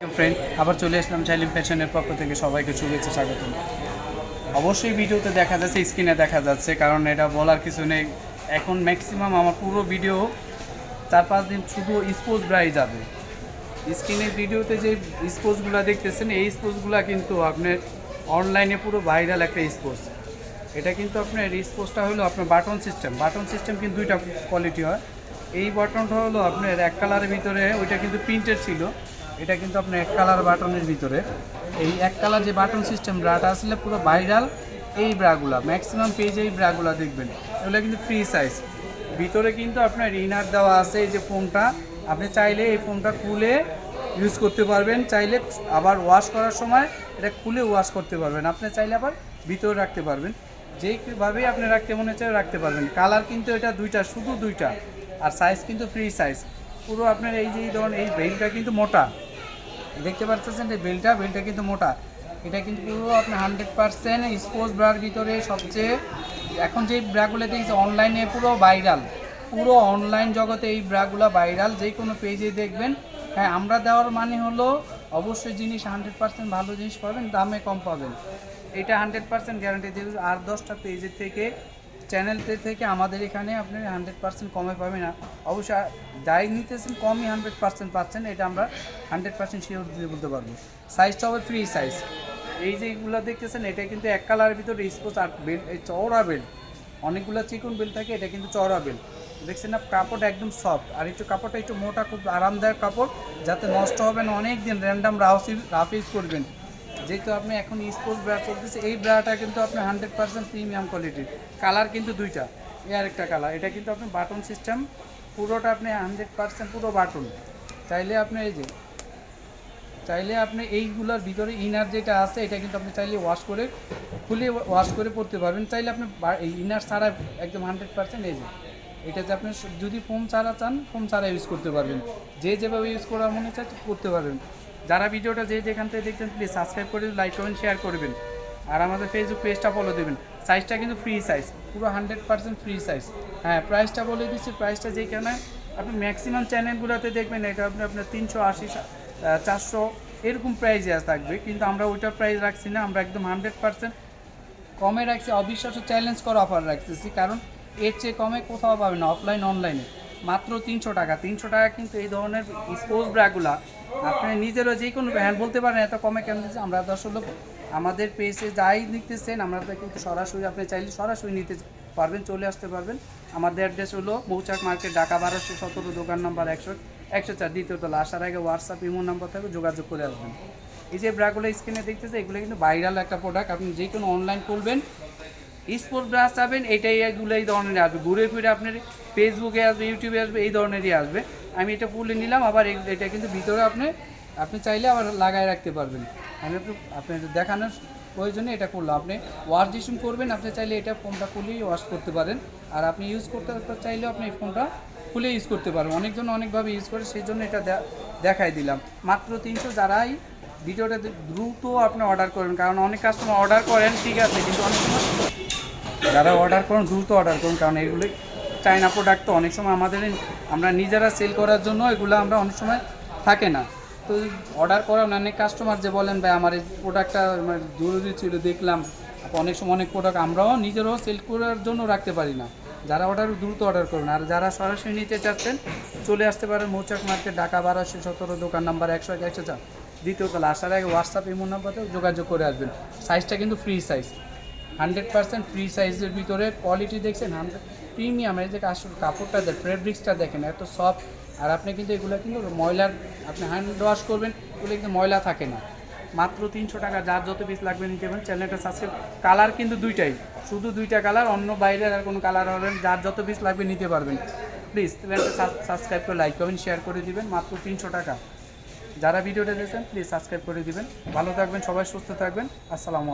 Friend আবার চলে আসলাম চাইলিম ফ্যাশনের পক্ষ থেকে সবাইকে শুভেচ্ছা স্বাগত অবশ্যই ভিডিওতে দেখা যাচ্ছে, স্ক্রিনে দেখা যাচ্ছে, কারণ এটা বলার কিছু নেই। এখন ম্যাক্সিমাম আমার পুরো ভিডিও চার পাঁচ দিন শুধু স্পোর্টস ব্রাই যাবে। স্ক্রিনের ভিডিওতে যে স্পোর্টসগুলো দেখতেছেন, এই স্পোর্টসগুলো কিন্তু আপনার অনলাইনে পুরো ভাইরাল একটা স্পোর্টস এটা কিন্তু আপনার স্পোর্টসটা হলো আপনার বাটন সিস্টেম বাটন সিস্টেম কিন্তু দুইটা কোয়ালিটি হয়। এই বাটনটা হলো আপনার এক কালারের ভিতরে, ওইটা কিন্তু প্রিন্টেড ছিল। এটা কিন্তু আপনার এক কালার বাটনের ভিতরে। এই এক কালার যে বাটন সিস্টেম ব্রাটা আসলে পুরো ভাইরাল এই ব্রাগুলা ম্যাক্সিমাম পেজে এই ব্রাগুলা দেখবেন। এগুলো কিন্তু ফ্রি সাইজ ভিতরে কিন্তু আপনার ইনার দেওয়া আছে এই যে ফোনটা। আপনি চাইলে এই ফোনটা খুলে ইউজ করতে পারবেন। চাইলে আবার ওয়াশ করার সময় এটা খুলে ওয়াশ করতে পারবেন। আপনি চাইলে আবার ভিতরে রাখতে পারবেন। যেইভাবেই আপনি রাখতে মনে চায় রাখতে পারবেন। কালার কিন্তু এটা দুইটা, শুধু দুইটা। আর সাইজ কিন্তু ফ্রি সাইজ পুরো আপনার এই যে ধরুন এই বেলটা কিন্তু মোটা। দেখতে পাচ্ছেন এই বেলটা বেলটা কিন্তু মোটা। এটা কিন্তু পুরো আপনার হান্ড্রেড পার্সেন্ট স্পোর্টস ব্রার ভিতরে সবচেয়ে এখন যে ব্রাগুলো দেখছি অনলাইনে পুরো ভাইরাল। পুরো অনলাইন জগতে এই ব্রাগুলো ভাইরাল, যে কোনো পেজে দেখবেন। হ্যাঁ আমরা দেওয়ার মানে হলো অবশ্যই জিনিস হান্ড্রেড পার্সেন্ট ভালো জিনিস পাবেন, দামে কম পাবেন। এটা হান্ড্রেড পার্সেন্ট গ্যারান্টি দিয়ে আর দশটা পেজের থেকে চ্যানেলতে থেকে আমাদের এখানে আপনি হান্ড্রেড পার্সেন্ট কমে পাবেন। না অবশ্যই যাই নিতেছেন, কমই হান্ড্রেড পার্সেন্ট পাচ্ছেন, এটা আমরা হান্ড্রেড পার্সেন্ট শিওর দিয়ে বলতে পারব। সাইজটা হবে ফ্রি সাইজ এই যে এইগুলো দেখতেছেন, এটা কিন্তু এক কালারের ভিতরে স্পোর্টস আর বেল্ট এই চওড়া বেল্ট অনেকগুলো চিকন বেল্ট থাকে, এটা কিন্তু চওড়া বেল্ট দেখছেন না কাপড় একদম সফট আর একটু কাপড়টা একটু মোটা, খুব আরামদায়ক কাপড়, যাতে নষ্ট হবে না অনেক দিন র্যান্ডাম রাফ রাফ ইউজ করবেন। যেহেতু আপনি এখন স্পোর্টস ব্রা চলতেছে, এই ব্রাটা কিন্তু আপনি হান্ড্রেড পার্সেন্ট প্রিমিয়াম কোয়ালিটির কালার কিন্তু দুইটা। এই আরেকটা কালার এটা কিন্তু আপনি বাটন সিস্টেম পুরোটা আপনি হান্ড্রেড পার্সেন্ট পুরো বাটন চাইলে আপনি এই যে, চাইলে আপনি এইগুলোর ভিতরে ইনার যেটা আছে, এটা কিন্তু আপনি চাইলে ওয়াশ করে, খুলে ওয়াশ করে পরতে পারবেন। চাইলে আপনি এই ইনার ছাড়া একদম হান্ড্রেড পার্সেন্ট এই যে, এটা যে আপনি যদি ফোম ছাড়া চান ফোম ছাড়া ইউজ করতে পারবেন। যে যেভাবে ইউজ করার মনে চায় করতে পারবেন। যারা ভিডিওটা যে যেখান থেকে দেখছেন প্লিজ সাবস্ক্রাইব করে লাইক কমেন্ট শেয়ার করবেন। আর আমাদের ফেসবুক পেজটা ফলো দেবেন। সাইজটা কিন্তু ফ্রি সাইজ পুরো হান্ড্রেড পার্সেন্ট ফ্রি সাইজ হ্যাঁ প্রাইসটা বলে দিচ্ছি প্রাইসটা যেখানে আপনি ম্যাক্সিমাম চ্যানেলগুলোতে দেখবেন, এটা আপনি, আপনার তিনশো আশি চারশো, এরকম প্রাইজে থাকবে। কিন্তু আমরা ওইটা প্রাইস রাখছি না, আমরা একদম হান্ড্রেড পার্সেন্ট কমে রাখছি। অবিশ্বাস্য চ্যালেঞ্জ করা অফার রাখতেছি, কারণ এর চেয়ে কমে কোথাও পাবে না অফলাইন অনলাইনে মাত্র তিনশো টাকা তিনশো টাকা কিন্তু এই ধরনের স্পোর্টস ব্রাগুলা আপনি নিজেরও যে কোনো হ্যান্ড বলতে পারেন, এত কমে কেন দিচ্ছে? আমরা দর্শক আমাদের পেজে যাই নিতেছেন, আমরা তো কিন্তু সরাসরি আপনি চাইলে সরাসরি নিতে পারবেন, চলে আসতে পারবেন। আমাদের অ্যাড্রেস হলো মৌচাক মার্কেট ঢাকা বারোশো সতেরো, দোকান নাম্বার একশো একশো চার দ্বিতীয়তলা আসার আগে হোয়াটসঅ্যাপ ইমো নম্বর থাকবে, যোগাযোগ করে আসবেন। এই যে ব্রাগুলো স্ক্রিনে দেখতেছে, এগুলো কিন্তু ভাইরাল একটা প্রোডাক্ট আপনি যে কোনো অনলাইন করবেন স্পোর্ট ব্রাশ পাবেন, এটাই এগুলো এই ধরনের আসবে। ঘুরে ফিরে আপনার ফেসবুকে আসবে ইউটিউবে আসবে, এই ধরনেরই আসবে। আমি এটা ফুলে নিলাম, আবার এটা কিন্তু ভিতরে আপনি আপনি চাইলে আবার লাগায় রাখতে পারবেন। আমি আপনি দেখানোর প্রয়োজনে এটা করলাম। আপনি ওয়াশ যেসম করবেন, আপনি চাইলে এটা ফোনটা খুলেই ওয়াশ করতে পারেন। আর আপনি ইউজ করতে চাইলেও আপনি এই ফোনটা খুলে ইউজ করতে পারবেন। অনেকজন অনেকভাবে ইউজ করে সেই জন্য এটা দেখাই দিলাম। মাত্র তিনশো যারাই ভিডিওটা দ্রুত আপনি অর্ডার করবেন কারণ অনেক কাস্টমার অর্ডার করেন, ঠিক আছে, কিন্তু অনেক সময় যারা অর্ডার করুন, দ্রুত অর্ডার করুন, কারণ এগুলো চাইনা প্রোডাক্ট তো অনেক সময় আমাদের আমরা নিজেরা সেল করার জন্য এগুলো আমরা অনেক সময় থাকে না। তো অর্ডার করা অনেক কাস্টমার যে বলেন, ভাই, আমার এই প্রোডাক্টটা জরুরি ছিল, দেখলাম। অনেক সময় অনেক প্রোডাক্ট আমরাও নিজেরাও সেল করার জন্য রাখতে পারি না। যারা অর্ডার দ্রুত অর্ডার করুন আর যারা সরাসরি নিতে চাচ্ছেন, চলে আসতে পারেন মৌচাক মার্কেট, ঢাকা বারোশো সতেরো, দোকান নাম্বার একশো এক একশো চার দ্বিতীয়তলা আসার আগে হোয়াটসঅ্যাপ ইমো নাম্বারতেও যোগাযোগ করে আসবেন। সাইজটা কিন্তু free size hundred percent free সাইজের ভিতরে কোয়ালিটি দেখছেন হান্ড্রেড প্রিমিয়াম এই যে কাপড়টা দেয় ফেব্রিক্সটা দেখেন, এত সফট আর আপনি কিন্তু এগুলো কিন্তু ময়লার, আপনি হ্যান্ড ওয়াশ করবেন, এগুলো কিন্তু ময়লা থাকে না। মাত্র তিনশো টাকা, যার যত পিস লাগবে নিতে পারেন, চ্যানেলটা সাবস্ক্রাইব কালার কিন্তু দুইটাই, শুধু দুইটা কালার অন্য বাইরের আর কোনো কালার হবে না। যার যত পিস লাগবে নিতে পারবেন। প্লিজ চ্যানেলটা সাবস্ক্রাইব করে লাইক কমেন্ট শেয়ার করে দিবেন, মাত্র তিনশো টাকা। যারা ভিডিওটা দেখছেন প্লিজ সাবস্ক্রাইব করে দিবেন। ভালো থাকবেন, সবাই সুস্থ থাকবেন। আসসালামু